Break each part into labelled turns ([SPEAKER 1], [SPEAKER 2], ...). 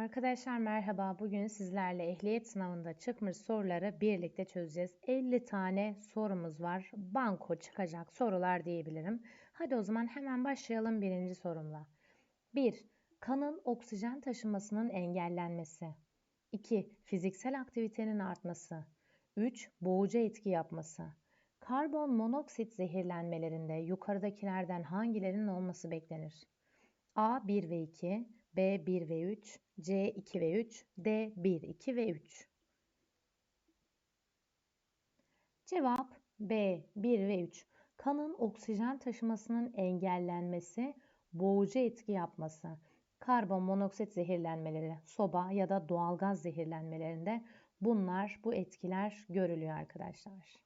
[SPEAKER 1] Arkadaşlar merhaba. Bugün sizlerle ehliyet sınavında çıkmış soruları birlikte çözeceğiz. 50 tane sorumuz var. Banko çıkacak sorular diyebilirim. Hadi o zaman hemen başlayalım birinci sorumla. 1. Kanın oksijen taşımasının engellenmesi. 2. Fiziksel aktivitenin artması. 3. Boğucu etki yapması. Karbon monoksit zehirlenmelerinde yukarıdakilerden hangilerinin olması beklenir? A 1 ve 2, B 1 ve 3, C 2 ve 3, D 1, 2 ve 3. Cevap B 1 ve 3. Kanın oksijen taşımasının engellenmesi, boğucu etki yapması. Karbon monoksit zehirlenmeleri, soba ya da doğalgaz zehirlenmelerinde bunlar, bu etkiler görülüyor arkadaşlar.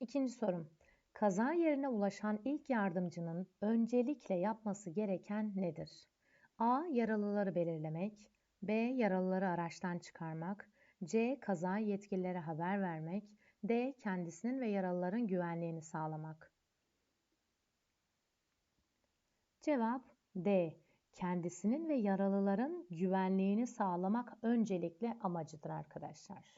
[SPEAKER 1] İkinci sorum. Kaza yerine ulaşan ilk yardımcının öncelikle yapması gereken nedir? A. Yaralıları belirlemek. B. Yaralıları araçtan çıkarmak. C. Kaza yetkililere haber vermek. D. Kendisinin ve yaralıların güvenliğini sağlamak. Cevap D. Kendisinin ve yaralıların güvenliğini sağlamak öncelikle amacıdır arkadaşlar.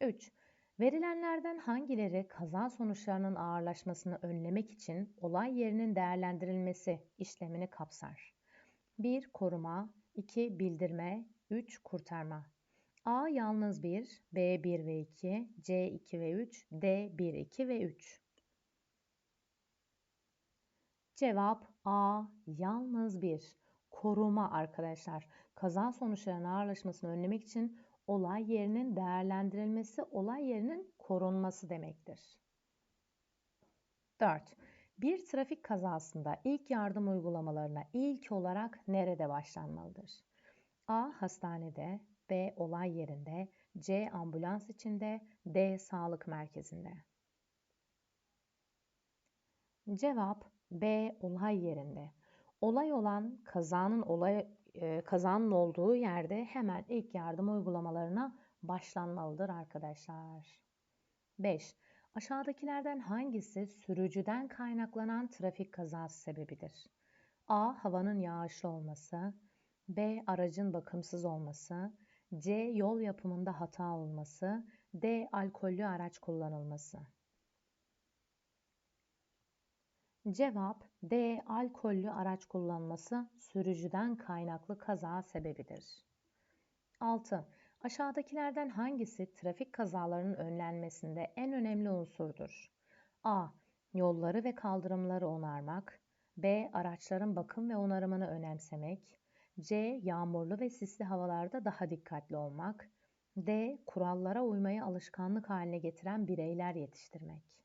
[SPEAKER 1] 3. Verilenlerden hangileri kaza sonuçlarının ağırlaşmasını önlemek için olay yerinin değerlendirilmesi işlemini kapsar? 1. Koruma 2. Bildirme 3. Kurtarma A yalnız 1, B 1 ve 2, C 2 ve 3, D 1, 2 ve 3. Cevap A yalnız 1. Koruma arkadaşlar. Kaza sonuçlarının ağırlaşmasını önlemek için olay yerinin değerlendirilmesi, olay yerinin korunması demektir. 4. Bir trafik kazasında ilk yardım uygulamalarına ilk olarak nerede başlanmalıdır? A. Hastanede, B. Olay yerinde, C. Ambulans içinde, D. Sağlık merkezinde. Cevap B. Olay yerinde. Olay olan kazanın olay e, kazanın olduğu yerde hemen ilk yardım uygulamalarına başlanmalıdır arkadaşlar. 5. Aşağıdakilerden hangisi sürücüden kaynaklanan trafik kazası sebebidir? A. Havanın yağışlı olması. B. Aracın bakımsız olması. C. Yol yapımında hata olması. D. Alkollü araç kullanılması. Cevap D. Alkollü araç kullanması sürücüden kaynaklı kaza sebebidir. 6. Aşağıdakilerden hangisi trafik kazalarının önlenmesinde en önemli unsurdur? A. Yolları ve kaldırımları onarmak. B. Araçların bakım ve onarımını önemsemek. C. Yağmurlu ve sisli havalarda daha dikkatli olmak. D. Kurallara uymayı alışkanlık haline getiren bireyler yetiştirmek.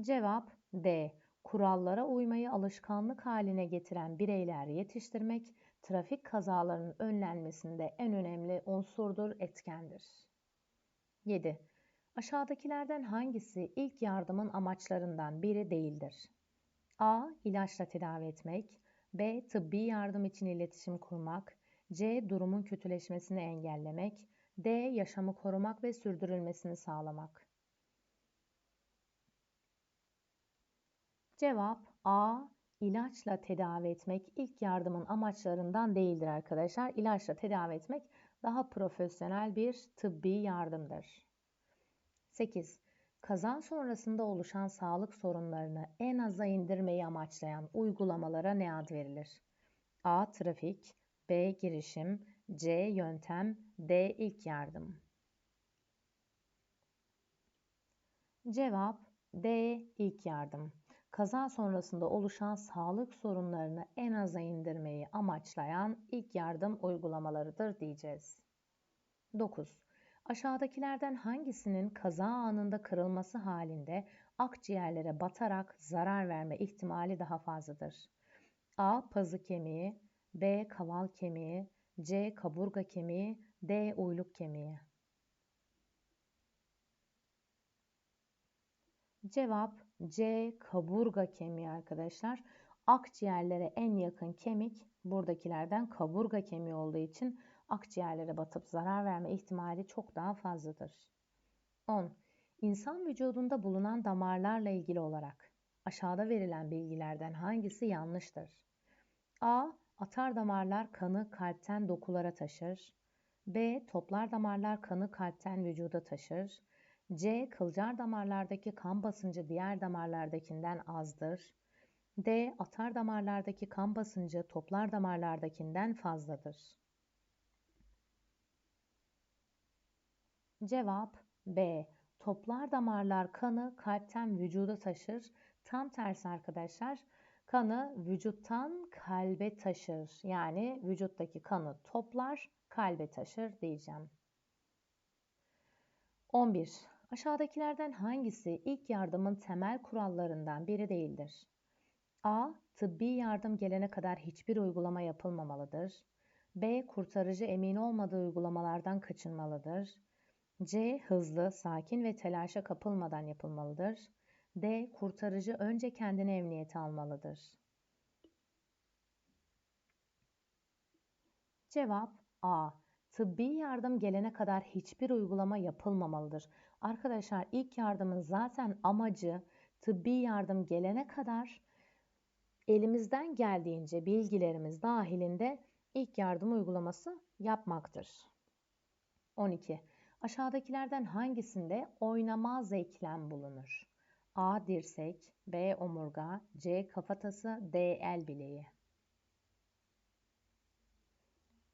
[SPEAKER 1] Cevap D. Kurallara uymayı alışkanlık haline getiren bireyler yetiştirmek trafik kazalarının önlenmesinde en önemli unsurdur, etkendir. 7. Aşağıdakilerden hangisi ilk yardımın amaçlarından biri değildir? A. İlaçla tedavi etmek. B. Tıbbi yardım için iletişim kurmak. C. Durumun kötüleşmesini engellemek. D. Yaşamı korumak ve sürdürülmesini sağlamak. Cevap A. İlaçla tedavi etmek ilk yardımın amaçlarından değildir arkadaşlar. İlaçla tedavi etmek daha profesyonel bir tıbbi yardımdır. 8. Kaza sonrasında oluşan sağlık sorunlarını en aza indirmeyi amaçlayan uygulamalara ne ad verilir? A. Trafik B. Girişim C. Yöntem D. İlk yardım Cevap D. İlk yardım kaza sonrasında oluşan sağlık sorunlarını en aza indirmeyi amaçlayan ilk yardım uygulamalarıdır diyeceğiz. 9. Aşağıdakilerden hangisinin kaza anında kırılması halinde akciğerlere batarak zarar verme ihtimali daha fazladır? A. Pazı kemiği B. Kaval kemiği C. Kaburga kemiği D. Uyluk kemiği Cevap C. Kaburga kemiği arkadaşlar. Akciğerlere en yakın kemik buradakilerden kaburga kemiği olduğu için akciğerlere batıp zarar verme ihtimali çok daha fazladır. 10. İnsan vücudunda bulunan damarlarla ilgili olarak aşağıda verilen bilgilerden hangisi yanlıştır? A. Atar damarlar kanı kalpten dokulara taşır. B. Toplar damarlar kanı kalpten vücuda taşır. C. Kılcal damarlardaki kan basıncı diğer damarlardakinden azdır. D. Atar damarlardaki kan basıncı toplar damarlardakinden fazladır. Cevap B. Toplar damarlar kanı kalpten vücuda taşır. Tam tersi arkadaşlar. Kanı vücuttan kalbe taşır. Yani vücuttaki kanı toplar, kalbe taşır diyeceğim. 11. Aşağıdakilerden hangisi ilk yardımın temel kurallarından biri değildir? A. Tıbbi yardım gelene kadar hiçbir uygulama yapılmamalıdır. B. Kurtarıcı emin olmadığı uygulamalardan kaçınmalıdır. C. Hızlı, sakin ve telaşa kapılmadan yapılmalıdır. D. Kurtarıcı önce kendini emniyete almalıdır. Cevap A. Tıbbi yardım gelene kadar hiçbir uygulama yapılmamalıdır. Arkadaşlar ilk yardımın zaten amacı tıbbi yardım gelene kadar elimizden geldiğince bilgilerimiz dahilinde ilk yardım uygulaması yapmaktır. 12. Aşağıdakilerden hangisinde oynamaz eklem bulunur? A. Dirsek B. Omurga C. Kafatası D. El bileği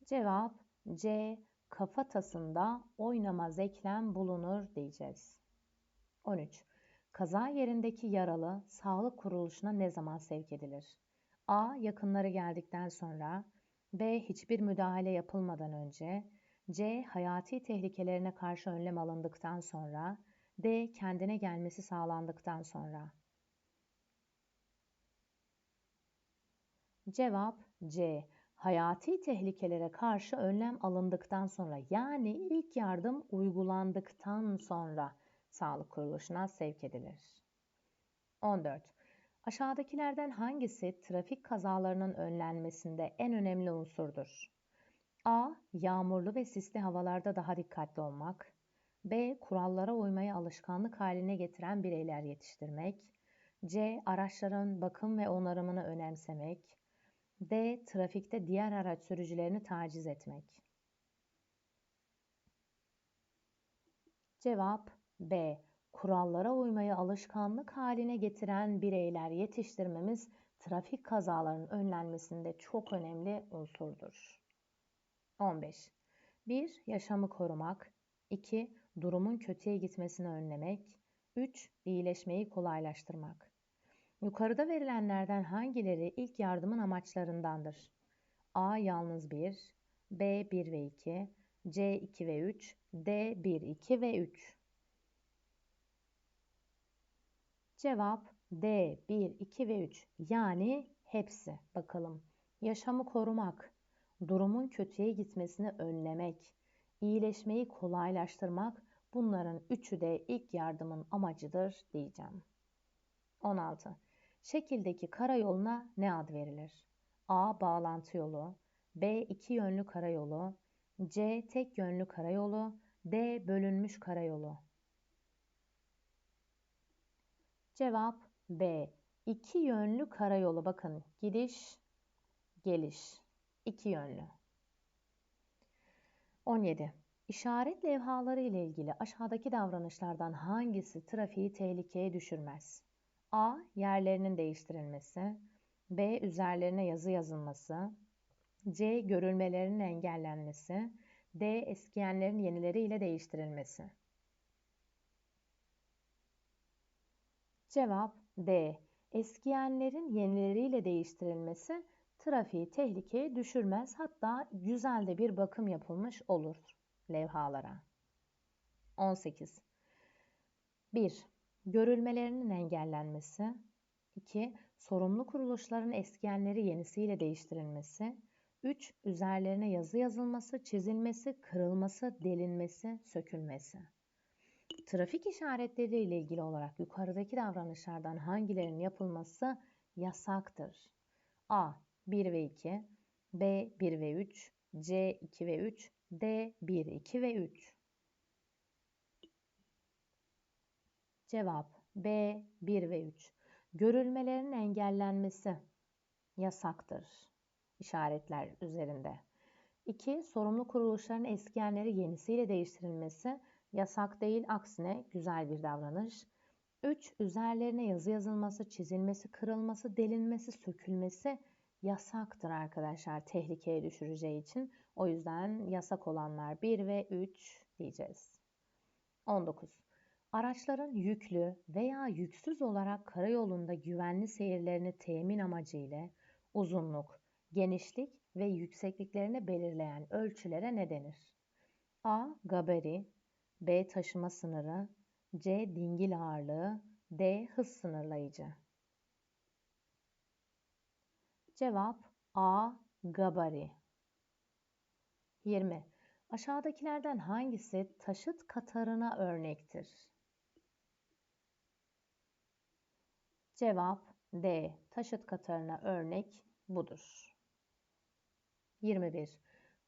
[SPEAKER 1] Cevap C. Kafatasında oynamaz eklem bulunur diyeceğiz. 13. Kaza yerindeki yaralı sağlık kuruluşuna ne zaman sevk edilir? A. Yakınları geldikten sonra B. Hiçbir müdahale yapılmadan önce C. Hayati tehlikelerine karşı önlem alındıktan sonra D. Kendine gelmesi sağlandıktan sonra Cevap C. Hayati tehlikelere karşı önlem alındıktan sonra yani ilk yardım uygulandıktan sonra sağlık kuruluşuna sevk edilir. 14. Aşağıdakilerden hangisi trafik kazalarının önlenmesinde en önemli unsurdur? A. Yağmurlu ve sisli havalarda daha dikkatli olmak. B. Kurallara uymayı alışkanlık haline getiren bireyler yetiştirmek. C. Araçların bakım ve onarımını önemsemek. D. Trafikte diğer araç sürücülerini taciz etmek. Cevap B. Kurallara uymayı alışkanlık haline getiren bireyler yetiştirmemiz trafik kazalarının önlenmesinde çok önemli unsurdur. 15. 1. Yaşamı korumak. 2. Durumun kötüye gitmesini önlemek. 3. İyileşmeyi kolaylaştırmak. Yukarıda verilenlerden hangileri ilk yardımın amaçlarındandır? A. Yalnız 1, B. 1 ve 2, C. 2 ve 3, D. 1, 2 ve 3. Cevap D. 1, 2 ve 3. Yani hepsi. Bakalım. Yaşamı korumak, durumun kötüye gitmesini önlemek, iyileşmeyi kolaylaştırmak bunların üçü de ilk yardımın amacıdır diyeceğim. 16. Şekildeki karayoluna ne ad verilir? A. Bağlantı yolu B. iki yönlü karayolu C. Tek yönlü karayolu D. Bölünmüş karayolu Cevap B. İki yönlü karayolu bakın gidiş geliş iki yönlü. 17. İşaret levhaları ile ilgili aşağıdaki davranışlardan hangisi trafiği tehlikeye düşürmez? A. Yerlerinin değiştirilmesi. B. Üzerlerine yazı yazılması. C. Görülmelerinin engellenmesi. D. Eskiyenlerin yenileriyle değiştirilmesi. Cevap D. Eskiyenlerin yenileriyle değiştirilmesi trafiği tehlikeye düşürmez. Hatta güzel de bir bakım yapılmış olur levhalara. 18. 1. Görülmelerinin engellenmesi. 2. Sorumlu kuruluşların eskiyenleri yenisiyle değiştirilmesi. 3. Üzerlerine yazı yazılması, çizilmesi, kırılması, delinmesi, sökülmesi. Trafik işaretleri ile ilgili olarak yukarıdaki davranışlardan hangilerinin yapılması yasaktır? A. 1 ve 2 B. 1 ve 3 C. 2 ve 3 D. 1, 2 ve 3 Cevap B 1 ve 3. Görülmelerinin engellenmesi yasaktır. işaretler üzerinde. 2. Sorumlu kuruluşların eskiyenleri yenisiyle değiştirilmesi yasak değil aksine güzel bir davranış. 3. Üzerlerine yazı yazılması, çizilmesi, kırılması, delinmesi, sökülmesi yasaktır arkadaşlar tehlikeye düşüreceği için. O yüzden yasak olanlar 1 ve 3 diyeceğiz. 19. Araçların yüklü veya yüksüz olarak karayolunda güvenli seyirlerini temin amacıyla uzunluk, genişlik ve yüksekliklerini belirleyen ölçülere ne denir? A. Gabari B. Taşıma sınırı C. Dingil ağırlığı D. Hız sınırlayıcı Cevap A. Gabari 20. Aşağıdakilerden hangisi taşıt katarına örnektir? Cevap D. Taşıt katarına örnek budur. 21.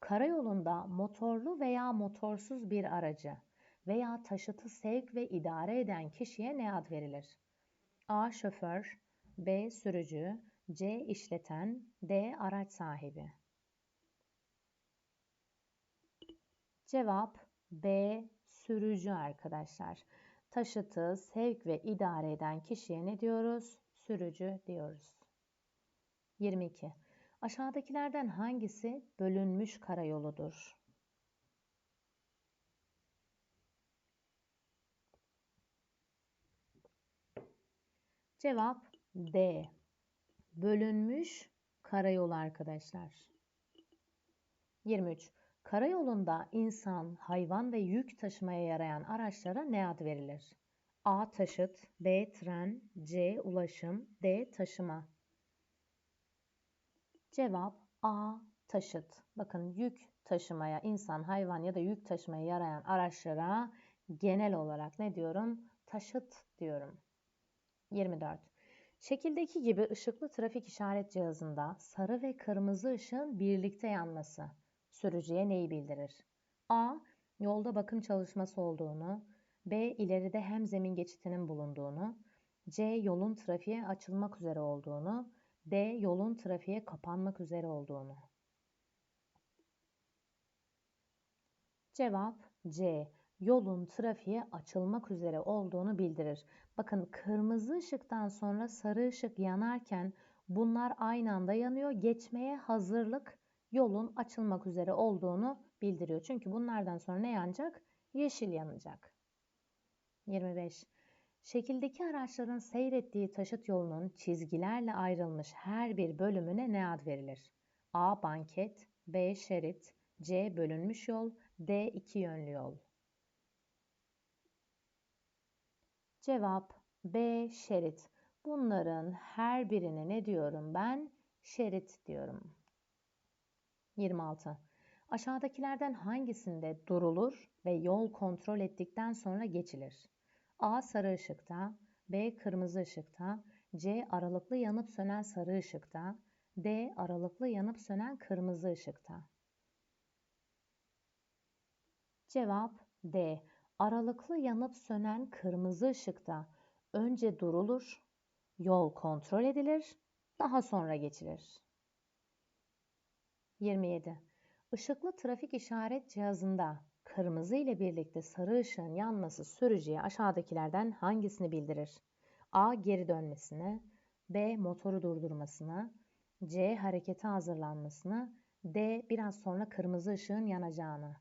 [SPEAKER 1] Karayolunda motorlu veya motorsuz bir aracı veya taşıtı sevk ve idare eden kişiye ne ad verilir? A. Şoför B. Sürücü C. işleten D. Araç sahibi Cevap B. Sürücü arkadaşlar. Taşıtı sevk ve idare eden kişiye ne diyoruz? Sürücü diyoruz. 22. Aşağıdakilerden hangisi bölünmüş karayoludur? Cevap D. Bölünmüş karayolu arkadaşlar. 23. Karayolunda insan, hayvan ve yük taşımaya yarayan araçlara ne ad verilir? A. Taşıt B. Tren C. Ulaşım D. Taşıma Cevap A. Taşıt. Bakın yük taşımaya, insan, hayvan ya da yük taşımaya yarayan araçlara genel olarak ne diyorum? Taşıt diyorum. 24. Şekildeki gibi ışıklı trafik işaret cihazında sarı ve kırmızı ışığın birlikte yanması sürücüye neyi bildirir? A. Yolda bakım çalışması olduğunu, B. ileride hem zemin geçitinin bulunduğunu, C. Yolun trafiğe açılmak üzere olduğunu, D. Yolun trafiğe kapanmak üzere olduğunu. Cevap C. Yolun trafiğe açılmak üzere olduğunu bildirir. Bakın kırmızı ışıktan sonra sarı ışık yanarken bunlar aynı anda yanıyor. Geçmeye hazırlık yolun açılmak üzere olduğunu bildiriyor. Çünkü bunlardan sonra ne yanacak? Yeşil yanacak. 25. Şekildeki araçların seyrettiği taşıt yolunun çizgilerle ayrılmış her bir bölümüne ne ad verilir? A. Banket B. Şerit C. Bölünmüş yol D. iki yönlü yol Cevap B. Şerit. Bunların her birine ne diyorum ben? Şerit diyorum. 26. Aşağıdakilerden hangisinde durulur ve yol kontrol ettikten sonra geçilir? A. Sarı ışıkta B. Kırmızı ışıkta C. Aralıklı yanıp sönen sarı ışıkta D. Aralıklı yanıp sönen kırmızı ışıkta Cevap D. Aralıklı yanıp sönen kırmızı ışıkta önce durulur, yol kontrol edilir, daha sonra geçilir. 27. Işıklı trafik işaret cihazında kırmızı ile birlikte sarı ışığın yanması sürücüye aşağıdakilerden hangisini bildirir? A. Geri dönmesini B. Motoru durdurmasını C. Harekete hazırlanmasını D. Biraz sonra kırmızı ışığın yanacağını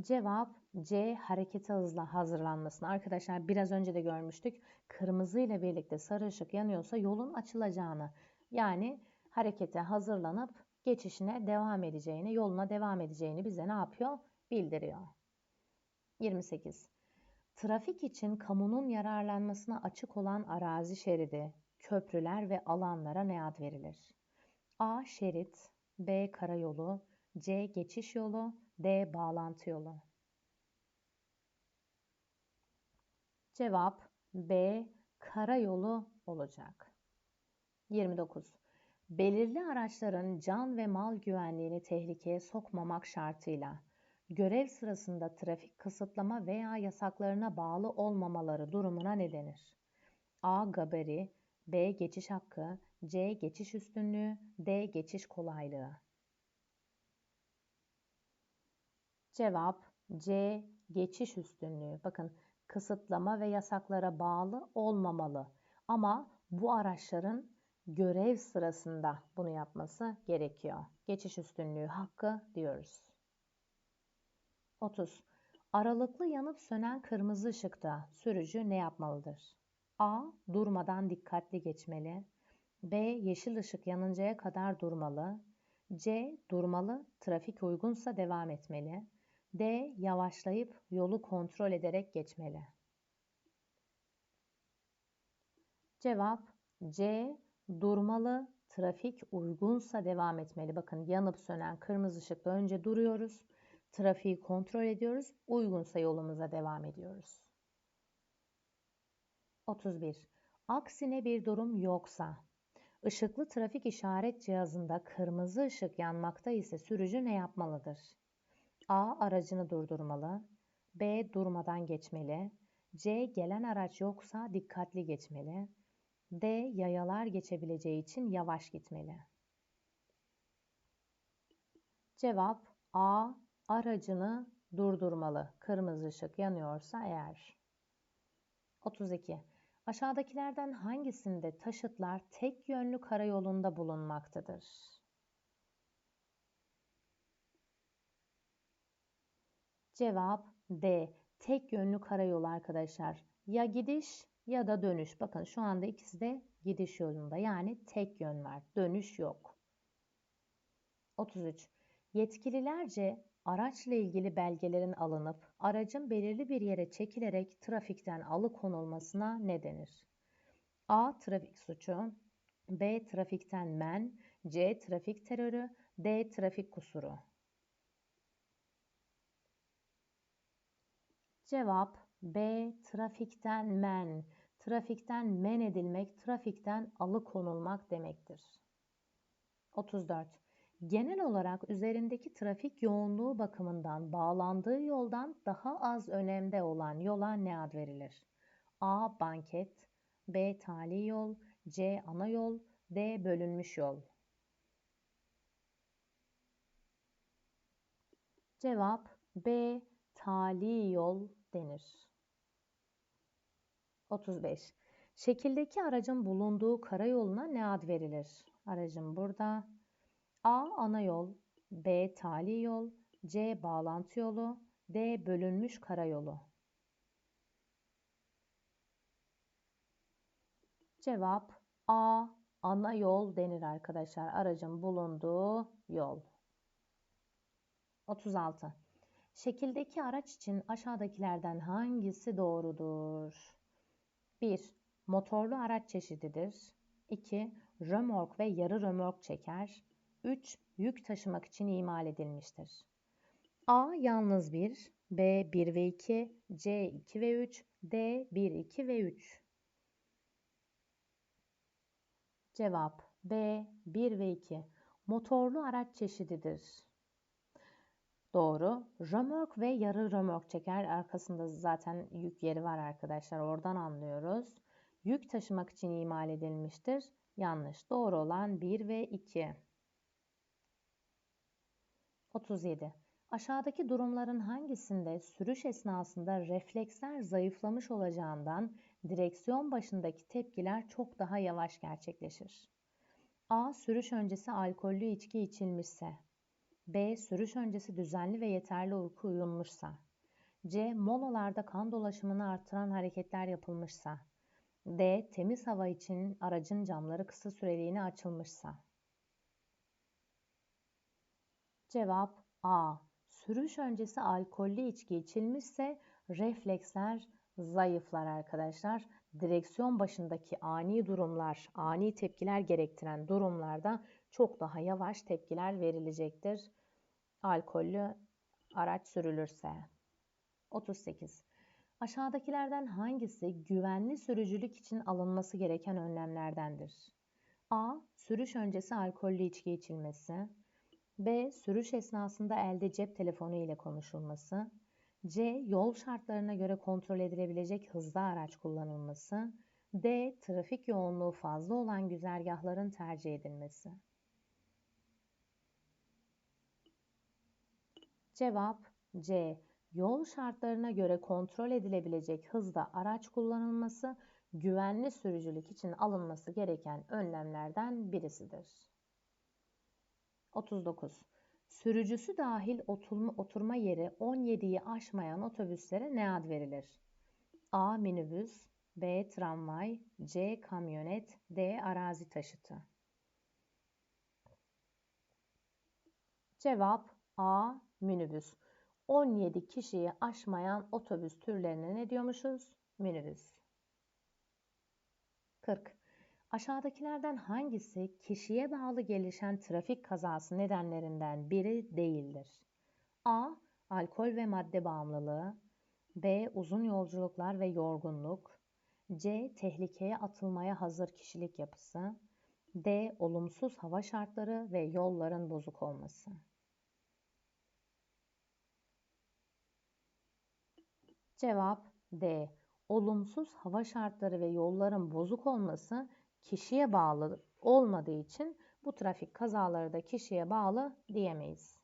[SPEAKER 1] Cevap C. Harekete hızla hazırlanmasını. Arkadaşlar biraz önce de görmüştük. Kırmızı ile birlikte sarı ışık yanıyorsa yolun açılacağını yani harekete hazırlanıp geçişine devam edeceğini, yoluna devam edeceğini bize ne yapıyor? Bildiriyor. 28. Trafik için kamunun yararlanmasına açık olan arazi şeridi, köprüler ve alanlara ne ad verilir? A. Şerit B. Karayolu C. Geçiş yolu D. Bağlantı yolu Cevap B. Karayolu olacak. 29 belirli araçların can ve mal güvenliğini tehlikeye sokmamak şartıyla görev sırasında trafik kısıtlama veya yasaklarına bağlı olmamaları durumuna ne denir? A. Gabari B. Geçiş hakkı C. Geçiş üstünlüğü, D. Geçiş kolaylığı. Cevap C. Geçiş üstünlüğü. Bakın kısıtlama ve yasaklara bağlı olmamalı. Ama bu araçların görev sırasında bunu yapması gerekiyor. Geçiş üstünlüğü hakkı diyoruz. 30. Aralıklı yanıp sönen kırmızı ışıkta sürücü ne yapmalıdır? A. Durmadan dikkatli geçmeli. B. Yeşil ışık yanıncaya kadar durmalı. C. Durmalı, trafik uygunsa devam etmeli. D. Yavaşlayıp yolu kontrol ederek geçmeli. Cevap C. Durmalı, trafik uygunsa devam etmeli. Bakın yanıp sönen kırmızı ışıkta önce duruyoruz. Trafiği kontrol ediyoruz. Uygunsa yolumuza devam ediyoruz. 31. Aksine bir durum yoksa, ışıklı trafik işaret cihazında kırmızı ışık yanmakta ise sürücü ne yapmalıdır? A. Aracını durdurmalı. B. Durmadan geçmeli. C. Gelen araç yoksa dikkatli geçmeli. D. Yayalar geçebileceği için yavaş gitmeli. Cevap A. Aracını durdurmalı. Kırmızı ışık yanıyorsa eğer. 32. Aşağıdakilerden hangisinde taşıtlar tek yönlü karayolunda bulunmaktadır? Cevap D. Tek yönlü karayolu arkadaşlar. Ya gidiş ya da dönüş. Bakın şu anda ikisi de gidiş yolunda. Yani tek yön var. Dönüş yok. 33. Yetkililerce araçla ilgili belgelerin alınıp aracın belirli bir yere çekilerek trafikten alıkonulmasına ne denir? A. Trafik suçu B. Trafikten men C. Trafik terörü D. Trafik kusuru Cevap B. Trafikten men. Trafikten men edilmek, trafikten alıkonulmak demektir. 34. Genel olarak üzerindeki trafik yoğunluğu bakımından bağlandığı yoldan daha az önemde olan yola ne ad verilir? A. Banket B. Tali yol C. Ana yol D. Bölünmüş yol Cevap B. Tali yol denir. 35. Şekildeki aracın bulunduğu karayoluna ne ad verilir? Aracın burada. A. Ana yol B. Tali yol C. Bağlantı yolu D. Bölünmüş karayolu Cevap A. Ana yol denir arkadaşlar. Aracın bulunduğu yol. 36. Şekildeki araç için aşağıdakilerden hangisi doğrudur? 1. Motorlu araç çeşididir. 2. Römork ve yarı römork çeker. 3. Yük taşımak için imal edilmiştir. A. Yalnız 1, B. 1 ve 2, C. 2 ve 3, D. 1, 2 ve 3. Cevap B. 1 ve 2. Motorlu araç çeşididir. Doğru. Römork ve yarı römork çeker. Arkasında zaten yük yeri var arkadaşlar. Oradan anlıyoruz. Yük taşımak için imal edilmiştir. Yanlış. Doğru olan 1 ve 2. 37. Aşağıdaki durumların hangisinde sürüş esnasında refleksler zayıflamış olacağından direksiyon başındaki tepkiler çok daha yavaş gerçekleşir? A. Sürüş öncesi alkollü içki içilmişse. B. Sürüş öncesi düzenli ve yeterli uyku uyunmuşsa. C. Molalarda kan dolaşımını artıran hareketler yapılmışsa. D. Temiz hava için aracın camları kısa süreliğine açılmışsa. Cevap A. Sürüş öncesi alkollü içki içilmişse refleksler zayıflar arkadaşlar. Direksiyon başındaki ani durumlar, ani tepkiler gerektiren durumlarda çok daha yavaş tepkiler verilecektir. Alkollü araç sürülürse. 38. Aşağıdakilerden hangisi güvenli sürücülük için alınması gereken önlemlerdendir? A. Sürüş öncesi alkollü içki içilmesi. B. Sürüş esnasında elde cep telefonu ile konuşulması. C. Yol şartlarına göre kontrol edilebilecek hızlı araç kullanılması. D. Trafik yoğunluğu fazla olan güzergahların tercih edilmesi. Cevap C. Yol şartlarına göre kontrol edilebilecek hızda araç kullanılması, güvenli sürücülük için alınması gereken önlemlerden birisidir. 39. Sürücüsü dahil oturma, oturma yeri 17'yi aşmayan otobüslere ne ad verilir? A. Minibüs B. Tramvay C. Kamyonet D. Arazi taşıtı Cevap A. Minibüs. 17 kişiyi aşmayan otobüs türlerine ne diyormuşuz? Minibüs. 40. Aşağıdakilerden hangisi kişiye bağlı gelişen trafik kazası nedenlerinden biri değildir? A. Alkol ve madde bağımlılığı B. Uzun yolculuklar ve yorgunluk C. Tehlikeye atılmaya hazır kişilik yapısı D. Olumsuz hava şartları ve yolların bozuk olması Cevap D. Olumsuz hava şartları ve yolların bozuk olması kişiye bağlı olmadığı için bu trafik kazaları da kişiye bağlı diyemeyiz.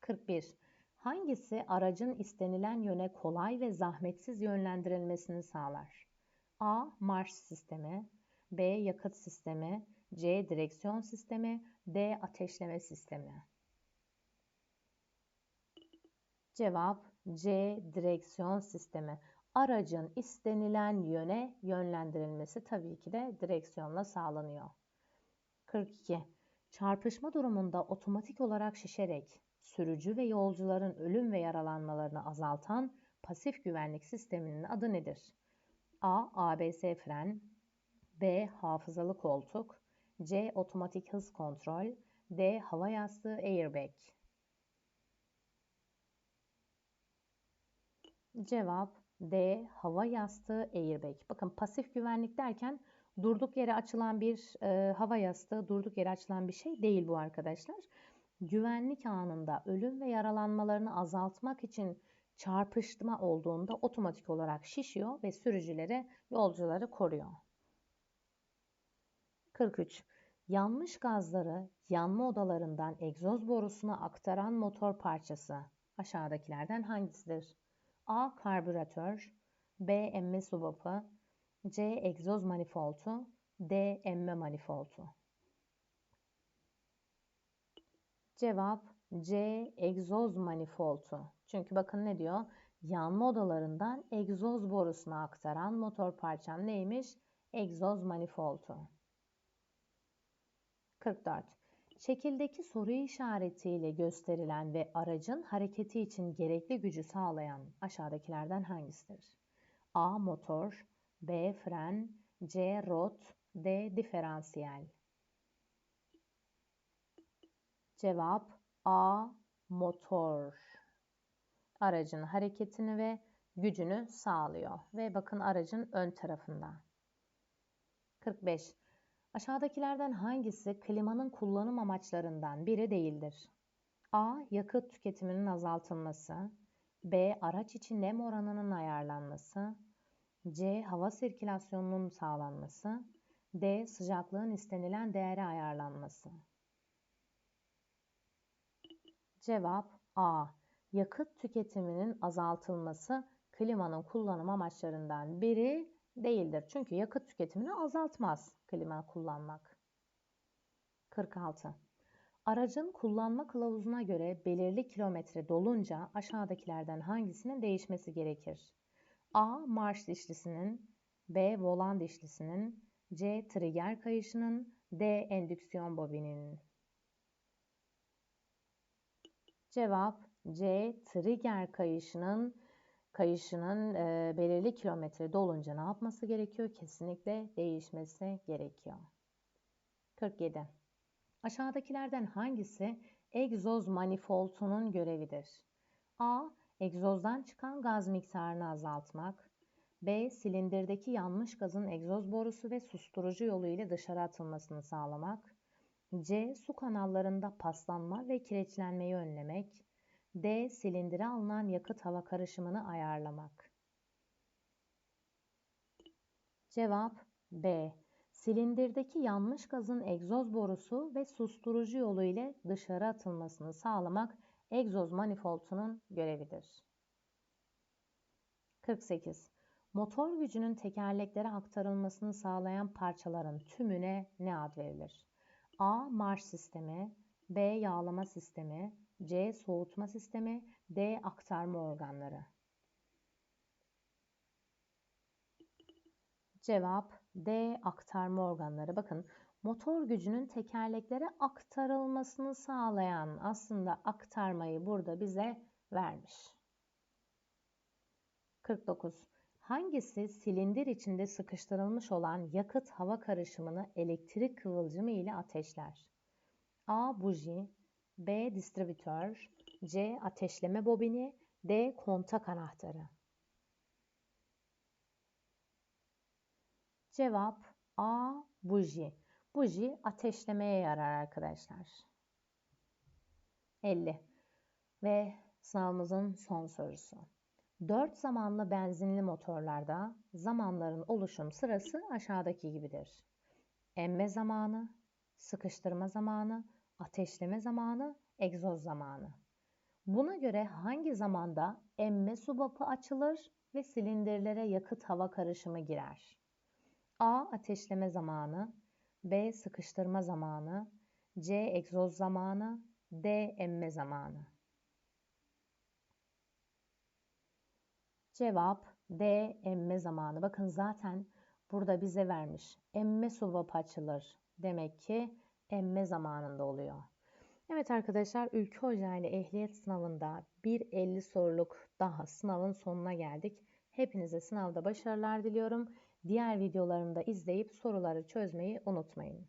[SPEAKER 1] 41. Hangisi aracın istenilen yöne kolay ve zahmetsiz yönlendirilmesini sağlar? A. Marş sistemi B. Yakıt sistemi C. Direksiyon sistemi D. Ateşleme sistemi Cevap C. Direksiyon sistemi. Aracın istenilen yöne yönlendirilmesi tabii ki de direksiyonla sağlanıyor. 42. Çarpışma durumunda otomatik olarak şişerek sürücü ve yolcuların ölüm ve yaralanmalarını azaltan pasif güvenlik sisteminin adı nedir? A. ABS fren B. Hafızalı koltuk C. Otomatik hız kontrol D. Hava yastığı airbag Cevap D. Hava yastığı airbag. Bakın pasif güvenlik derken durduk yere açılan bir e, hava yastığı, durduk yere açılan bir şey değil bu arkadaşlar. Güvenlik anında ölüm ve yaralanmalarını azaltmak için çarpışma olduğunda otomatik olarak şişiyor ve sürücüleri, yolcuları koruyor. 43. Yanmış gazları yanma odalarından egzoz borusuna aktaran motor parçası aşağıdakilerden hangisidir? A. Karbüratör B. Emme subapı C. Egzoz manifoldu D. Emme manifoldu Cevap C. Egzoz manifoldu. Çünkü bakın ne diyor? Yanma odalarından egzoz borusuna aktaran motor parçam neymiş? Egzoz manifoldu. 44. Şekildeki soru işaretiyle gösterilen ve aracın hareketi için gerekli gücü sağlayan aşağıdakilerden hangisidir? A. Motor B. Fren C. Rot D. Diferansiyel Cevap A. Motor. Aracın hareketini ve gücünü sağlıyor. Ve bakın aracın ön tarafında. 45. Aşağıdakilerden hangisi klimanın kullanım amaçlarından biri değildir? A. Yakıt tüketiminin azaltılması B. Araç içi nem oranının ayarlanması C. Hava sirkülasyonunun sağlanması D. Sıcaklığın istenilen değere ayarlanması Cevap A. Yakıt tüketiminin azaltılması klimanın kullanım amaçlarından biri değildir. Çünkü yakıt tüketimini azaltmaz klima kullanmak. 46. Aracın kullanma kılavuzuna göre belirli kilometre dolunca aşağıdakilerden hangisinin değişmesi gerekir? A. Marş dişlisinin B. Volan dişlisinin C. Trigger kayışının D. Endüksiyon bobininin Cevap C. Trigger kayışının kayışının e, belirli kilometre dolunca ne yapması gerekiyor? Kesinlikle değişmesi gerekiyor. 47. Aşağıdakilerden hangisi egzoz manifoldunun görevidir? A. Egzozdan çıkan gaz miktarını azaltmak. B. Silindirdeki yanmış gazın egzoz borusu ve susturucu yolu ile dışarı atılmasını sağlamak. C. Su kanallarında paslanma ve kireçlenmeyi önlemek. D. Silindire alınan yakıt hava karışımını ayarlamak. Cevap B. Silindirdeki yanmış gazın egzoz borusu ve susturucu yolu ile dışarı atılmasını sağlamak egzoz manifoldunun görevidir. 48. Motor gücünün tekerleklere aktarılmasını sağlayan parçaların tümüne ne ad verilir? A. Marş sistemi B. Yağlama sistemi C. Soğutma sistemi D. Aktarma organları Cevap D. Aktarma organları. Bakın motor gücünün tekerleklere aktarılmasını sağlayan aslında aktarmayı burada bize vermiş. 49. Hangisi silindir içinde sıkıştırılmış olan yakıt hava karışımını elektrik kıvılcımı ile ateşler? A. Buji B. Distribütör C. Ateşleme bobini D. Kontak anahtarı Cevap A. Buji. Buji ateşlemeye yarar arkadaşlar. 50. Ve sınavımızın son sorusu. 4 zamanlı benzinli motorlarda zamanların oluşum sırası aşağıdaki gibidir. Emme zamanı, sıkıştırma zamanı, ateşleme zamanı, egzoz zamanı. Buna göre hangi zamanda emme subapı açılır ve silindirlere yakıt hava karışımı girer? A. Ateşleme zamanı B. Sıkıştırma zamanı C. Egzoz zamanı D. Emme zamanı Cevap D. Emme zamanı. Bakın zaten burada bize vermiş. Emme subap açılır. Demek ki emme zamanında oluyor. Evet arkadaşlar Ülke Hoca ile ehliyet sınavında bir 50 soruluk daha sınavın sonuna geldik. Hepinize sınavda başarılar diliyorum. Diğer videolarımı da izleyip soruları çözmeyi unutmayın.